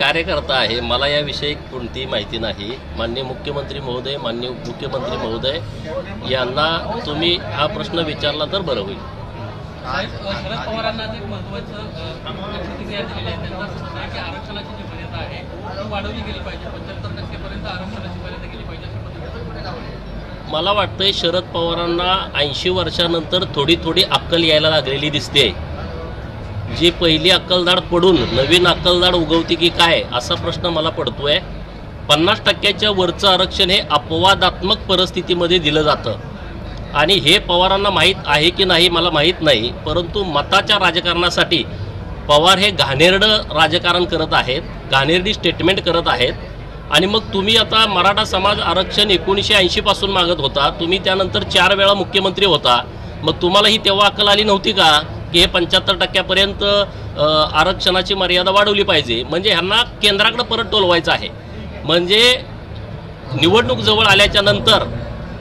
कार्यकर्ता आहे. मला याविषयी कोणतीही माहिती नाही. माननीय मुख्यमंत्री महोदय माननीय उपमुख्यमंत्री महोदय यांना तुम्ही हा प्रश्न विचारला तर बरं होईल. शरद पवारांना आज एक महत्वाचं अ, प्रतिक्रिया दिलेली आहे त्यांचं असं म्हणणं आहे की आरक्षणाची जी मर्यादा आहे ती वाढवली गेली पाहिजे. पंच्याहत्तर टक्केपर्यंत आरक्षणाची मर्यादा गेली पाहिजे अशा पद्धतीने. मला वाटतंय शरद पवारांना ऐंशी वर्षानंतर थोडी थोडी अक्कल यायला लागलेली दिसते जी पहिली अक्कलदाड पडून नवीन अक्कलदाड उगवते की काय असा प्रश्न मला पडतोय. पन्नास टक्क्याच्या वरचं आरक्षण हे अपवादात्मक परिस्थितीमध्ये दिलं जातं. आणि हे पवारांना माहीत आहे की नाही मला माहीत नाही परंतु मताच्या राजकारणासाठी पवार हे घाणेरडं राजकारण करत आहेत घाणेरडी स्टेटमेंट करत आहेत. आणि मग तुम्ही आता मराठा समाज आरक्षण एकोणीसशे ऐंशीपासून मागत होता तुम्ही त्यानंतर चार वेळा मुख्यमंत्री होता. मग तुम्हाला ही तेव्हा अक्कल आली नव्हती का? की हे पंच्याहत्तर टक्क्यापर्यंत आरक्षणाची मर्यादा वाढवली पाहिजे. म्हणजे ह्यांना केंद्राकडं परत टोलवायचं आहे. म्हणजे निवडणूक जवळ आल्याच्यानंतर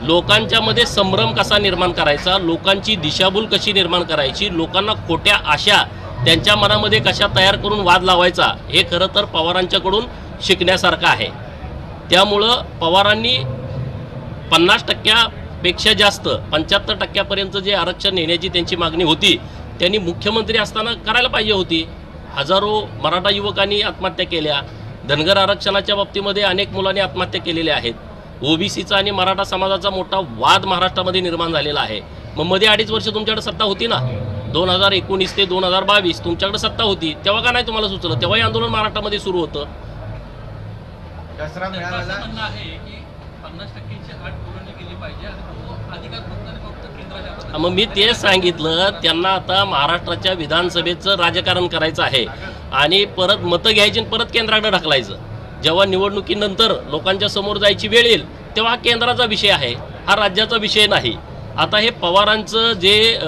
लोकांच्यामध्ये संभ्रम कसा निर्माण करायचा लोकांची दिशाभूल कशी निर्माण करायची लोकांना खोट्या आशा त्यांच्या मनामध्ये कशा तयार करून वाद लावायचा हे खरं तर पवारांच्याकडून शिकण्यासारखं आहे. त्यामुळं पवारांनी पन्नास टक्क्यापेक्षा जास्त पंच्याहत्तर टक्क्यापर्यंत जे आरक्षण नेण्याची त्यांची मागणी होती त्यांनी मुख्यमंत्री असताना करायला पाहिजे होती. हजारो मराठा युवकांनी आत्महत्या केल्या. धनगर आरक्षणाच्या बाबतीमध्ये अनेक मुलांनी आत्महत्या केलेल्या आहेत. ओबीसीचा आणि मराठा समाजाचा मोठा वाद महाराष्ट्रामध्ये निर्माण झालेला आहे. मग मध्ये अडीच वर्ष तुमच्याकडे सत्ता होती ना? दोन हजार एकोणीस ते दोन हजार बावीस तुमच्याकडे सत्ता होती. तेव्हा का नाही तुम्हाला सुचलं? तेव्हाही आंदोलन महाराष्ट्रामध्ये सुरू होतं. पन्नास टक्क्याची अट पूर्ण केली पाहिजे मग मी तेच सांगितलं त्यांना आता महाराष्ट्राच्या विधानसभेचं राजकारण करायचं आहे. आणि परत मतं घ्यायची आणि परत केंद्राकडे ढकलायचं. जेव्हा निवडणुकीनंतर लोकांच्या समोर जायची वेळ येईल तेव्हा हा केंद्राचा विषय आहे. हा राज्याचा विषय नाही. आता हे पवारांचं जे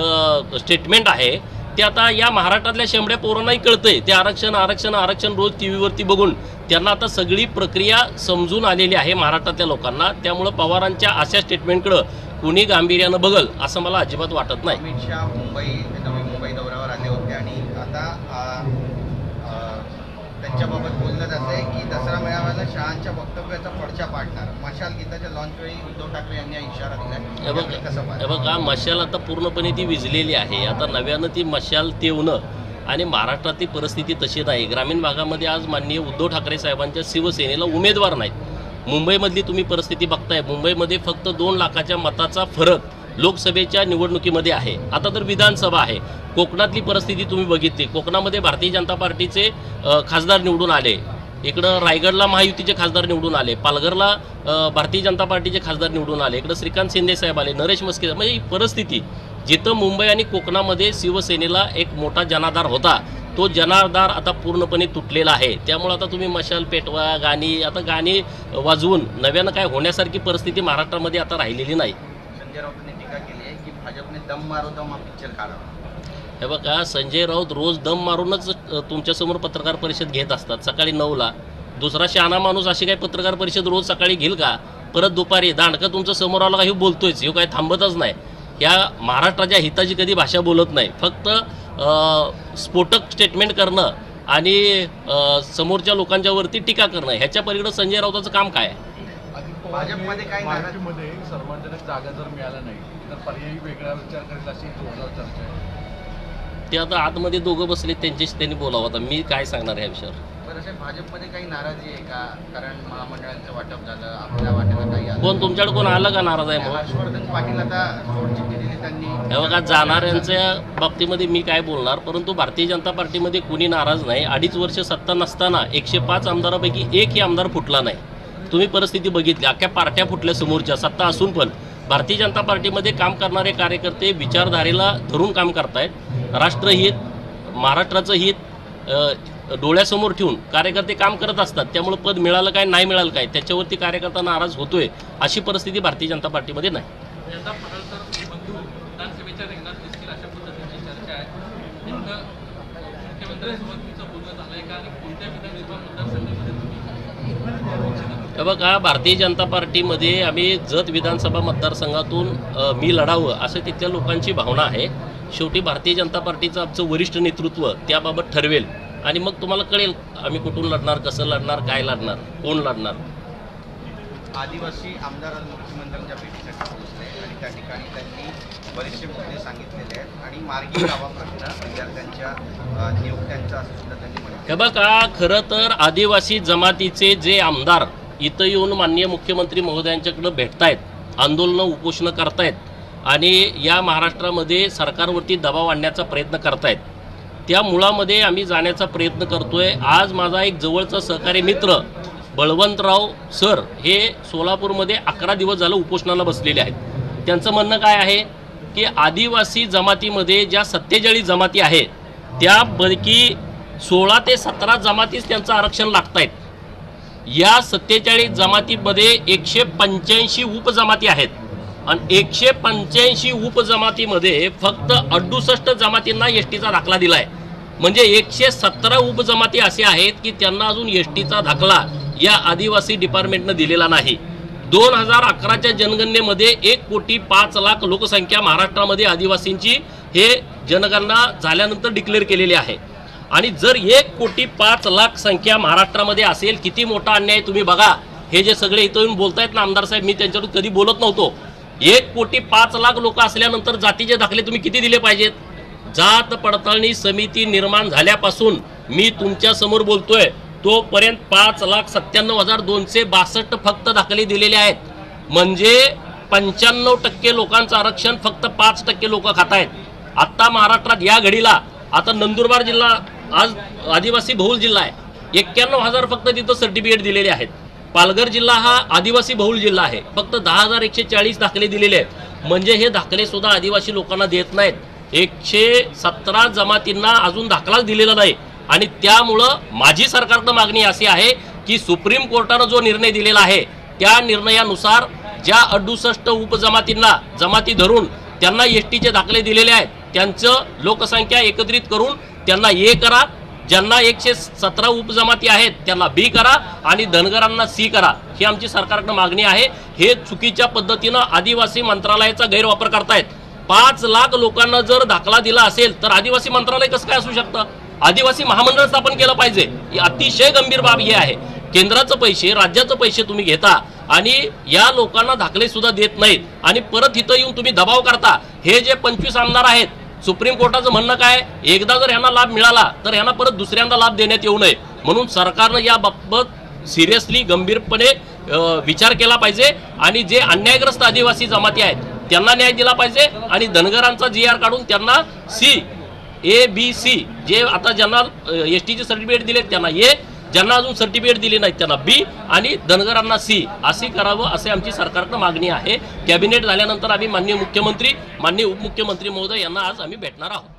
स्टेटमेंट आहे ते आता या महाराष्ट्रातल्या शेंबड्या पोरांनाही कळतंय. ते आरक्षण आरक्षण आरक्षण रोज टी व्हीवरती बघून त्यांना आता सगळी प्रक्रिया समजून आलेली आहे महाराष्ट्रातल्या लोकांना. त्यामुळं पवारांच्या अशा स्टेटमेंटकडं कुणी गांभीर्यानं बघल असं मला अजिबात वाटत नाही. अमित शहा मुंबई नवी मुंबई दौऱ्यावर आले होते आणि आता त्यांच्याबाबत बोललं जात आहे की दसरा मेळाव्याला शहांच्या वक्तव्याचा पडछा पाडणार. मशाल गीताच्या लॉन्चवेळी उद्धव ठाकरे यांनी इशारा दिला हे? बघा मशाल आता पूर्णपणे ती विझलेली आहे. आता नव्यानं ती मशाल तेवणं आणि महाराष्ट्रातली परिस्थिती तशी नाही. ग्रामीण भागामध्ये आज माननीय उद्धव ठाकरे साहेबांच्या शिवसेनेला उमेदवार नाहीत. मुंबईमधली तुम्ही परिस्थिती बघताय. मुंबईमध्ये फक्त दोन लाखाच्या मताचा फरक लोकसभेच्या निवडणुकीमध्ये आहे. आता तर विधानसभा आहे. कोकणातली परिस्थिती तुम्ही बघितली. कोकणामध्ये भारतीय जनता पार्टीचे खासदार निवडून आले. इकडं रायगडला महायुतीचे खासदार निवडून आले. पालघरला भारतीय जनता पार्टीचे खासदार निवडून आले. इकडं श्रीकांत शिंदे साहेब आले. नरेश मस्के म्हणजे ही परिस्थिती जिथं मुंबई आणि कोकणामध्ये शिवसेनेला एक मोठा जनाधार होता तो जनाधार आता पूर्णपणे तुटलेला आहे. त्यामुळे आता तुम्ही मशाल पेटवा गाणी आता गाणी वाजवून नव्यानं काय होण्यासारखी परिस्थिती महाराष्ट्रामध्ये आता राहिलेली नाही. संजय राऊतांनी टीका केली आहे की भाजपने दम मारो दम हा पिक्चर काढावा हे बघा संजय राऊत रोज दम मारूनच तुमच्यासमोर पत्रकार परिषद घेत असतात. सकाळी नऊला. दुसरा शहाणा माणूस अशी काही पत्रकार परिषद रोज सकाळी घेईल का? परत दुपारी. दांडका तुमचं समोर आला का हे बोलतोयच. हे काय थांबतच नाही. या महाराष्ट्राच्या हिताची कधी भाषा बोलत नाही. फक्त स्फोटक स्टेटमेंट करणं आणि समोरच्या लोकांच्यावरती टीका करणं ह्याच्या पलीकडे संजय राऊताचं काम काय? आहे भाजपमध्ये काय नाराज- महाराष्ट्रामध्ये सर्वजनक जागा जर मिळाल्या नाही तर पर्यायी वेगळा विचार करेल अशी जोरदार चर्चा आहे. ते आता आतमध्ये दोघं बसले त्यांच्याशी त्यांनी बोलावं आता. मी काय सांगणार ह्या विषयावर? भाजपमध्ये काही नाराजी आहे का? कारण महामंडळांचं वाटप झालं आपल्या वाटेला काही आलं कोण तुमच्याकडे कोण आलं का नाराज आहे मग हर्षवर्धन पाटील आता हे बघा जाणाऱ्यांच्या बाबतीमध्ये मी काय बोलणार परंतु भारतीय जनता पार्टीमध्ये कुणी नाराज नाही. अडीच वर्ष सत्ता नसताना एकशे पाच आमदारापैकी एकही आमदार फुटला नाही. तुम्ही परिस्थिती बघितली अख्ख्या पार्ट्या फुटल्या समोरच्या सत्ता असून पण. भारतीय जनता पार्टीमध्ये काम करणारे कार्यकर्ते विचारधारेला धरून काम करतायत. राष्ट्रहित महाराष्ट्राचं हित डोळ्यासमोर ठेवून कार्यकर्ते काम करत असतात. त्यामुळे पद मिळालं काय नाही मिळालं काय त्याच्यावरती कार्यकर्ता नाराज होतोय अशी परिस्थिती भारतीय जनता पार्टीमध्ये नाही यंदा पडळकर बंधू विधानसभेच्या रिंगणात दिसतील अशा पद्धतीची चर्चा आहे नेमकं मुख्यमंत्र्यांसोबत तुमचं बोलणं झालंय का आणि कोणत्या विधानसभा मतदारसंघामध्ये तुम्ही हे बघा भारतीय जनता पार्टीमध्ये आम्ही जत विधानसभा मतदारसंघातून मी लढावं असं तिथल्या लोकांची भावना आहे. शेवटी भारतीय जनता पार्टीचं आमचं वरिष्ठ नेतृत्व त्याबाबत ठरवेल. आणि मग तुम्हाला कळेल आम्ही कुठून लढणार कसं लढणार काय लढणार कोण लढणार. आदिवासी आमदार आज मुख्यमंत्र्यांच्या भेटीसाठी पोहोचले आणि त्या ठिकाणी त्यांनी बरेचसे मुद्दे सांगितलेले आहेत आणि मार्गी लावा प्रश्न विद्यार्थ्यांच्या नियुक्त्यांचा सुद्धा त्यांनी हे बघा खरं तर आदिवासी जमातीचे जे आमदार इथं येऊन माननीय मुख्यमंत्री महोदयांच्याकडं भेटतायत आंदोलनं उपोषणं करतायत आणि या महाराष्ट्रामध्ये सरकारवरती दबाव आणण्याचा प्रयत्न करतायत. त्या मुळामध्ये आम्ही जाण्याचा प्रयत्न करतोय. आज माझा एक जवळचा सहकारी मित्र बळवंतराव सर हे सोलापूरमध्ये अकरा दिवस झालं उपोषणाला बसलेले आहेत. त्यांचं म्हणणं काय आहे? की आदिवासी जमातीमध्ये ज्या सत्तेचाळीस जमाती आहेत त्यापैकी सोळा ते सतरा जमातीच त्यांचं आरक्षण लागत आहेत या सत्तेचाळीस जमातीमध्ये एकशे पंच्याऐंशी उपजमाती आहेत. आणि एकशे पंच्याऐंशी उपजमातीमध्ये फक्त अडुसष्ट जमातींना एस टीचा दाखला दिला आहे म्हणजे एकशे सतरा उपजमाती असे आहेत की त्यांना अजून एस टीचा दाखला या आदिवासी डिपार्टमेंटनं दिलेला नाही. दोन हजार अकराच्या जनगणनेमध्ये एक कोटी पाच लाख लोकसंख्या महाराष्ट्रामध्ये आदिवासींची हे जनगणना झाल्यानंतर डिक्लेअर केलेली आहे. आणि जर एक कोटी पाच लाख संख्या महाराष्ट्रामध्ये असेल किती मोठा अन्याय तुम्ही बघा. हे जे सगळे इथं येऊन बोलतायत ना आमदार साहेब मी त्यांच्यावर कधी बोलत नव्हतो. एक कोटी पाच लाख लोक असल्यानंतर जातीचे दाखले तुम्ही किती दिले पाहिजेत? जात पडताळणी समिती निर्माण झाल्यापासून मी तुमच्यासमोर बोलतोय. तोपर्यंत पाच लाख सत्त्याण्णव हजार दोनशे बासष्ट फक्त दाखले दिलेले आहेत. म्हणजे पंच्याण्णव टक्के लोकांचं आरक्षण फक्त पाच टक्के लोक खात आहेत आत्ता महाराष्ट्रात या घडीला आता नंदुरबार जिल्हा आज आदिवासी बहुल जिल्हा आहे. एक्क्याण्णव हजार फक्त तिथं सर्टिफिकेट दिलेले आहेत. पालघर जिल्हा हा आदिवासी बहुल जिल्हा आहे. फक्त दहा हजार एकशे चाळीस दाखले दिलेले आहेत. म्हणजे हे दाखले सुद्धा आदिवासी लोकांना देत नाहीत. एकशे सतरा जमातींना अजून दाखलाच दिलेला नाही. आणि त्यामुळं माझी सरकारनं मागणी अशी आहे की सुप्रीम कोर्टानं जो निर्णय दिलेला आहे त्या निर्णयानुसार ज्या अडुसष्ट उपजमातींना जमाती धरून त्यांना एस टीचे दाखले दिलेले आहेत त्यांचं लोकसंख्या एकत्रित करून त्यांना ए करा ज्यांना एकशे सतरा उपजमाती आहेत त्यांना बी करा आणि धनगरांना सी करा ही आमची सरकारकडे मागणी आहे. हे चुकीच्या पद्धतीनं आदिवासी मंत्रालयाचा गैरवापर करतायत. पाच लाख लोकांना जर दाखला दिला असेल तर आदिवासी मंत्रालय कसं काय असू शकतं? आदिवासी महामंडळ स्थापन केलं पाहिजे. ही अतिशय गंभीर बाब ही आहे. केंद्राचं पैसे राज्याचं पैसे तुम्ही घेता आणि या लोकांना दाखले सुद्धा देत नाहीत. आणि परत इथं येऊन तुम्ही दबाव करता. हे जे पंचवीस आमदार आहेत सुप्रीम कोर्टाचं म्हणणं काय? एकदा जर यांना लाभ मिळाला तर यांना परत दुसऱ्यांदा लाभ देण्यात येऊ नये. म्हणून सरकारनं याबाबत सिरियसली गंभीरपणे विचार केला पाहिजे. आणि जे अन्यायग्रस्त आदिवासी जमाती आहेत त्यांना न्याय दिला पाहिजे. आणि धनगरांचा जी आर काढून त्यांना सी ए बी सी जे आता ज्यांना एस टीचे सर्टिफिकेट दिले त्यांना ए ज्यांना अजून सर्टिफिकेट दिले नाहीत त्यांना बी आणि धनगरांना सी असे करावं असे आमची सरकारनं मागणी आहे. कॅबिनेट झाल्यानंतर आम्ही माननीय मुख्यमंत्री माननीय उपमुख्यमंत्री महोदय यांना आज आम्ही भेटणार आहोत.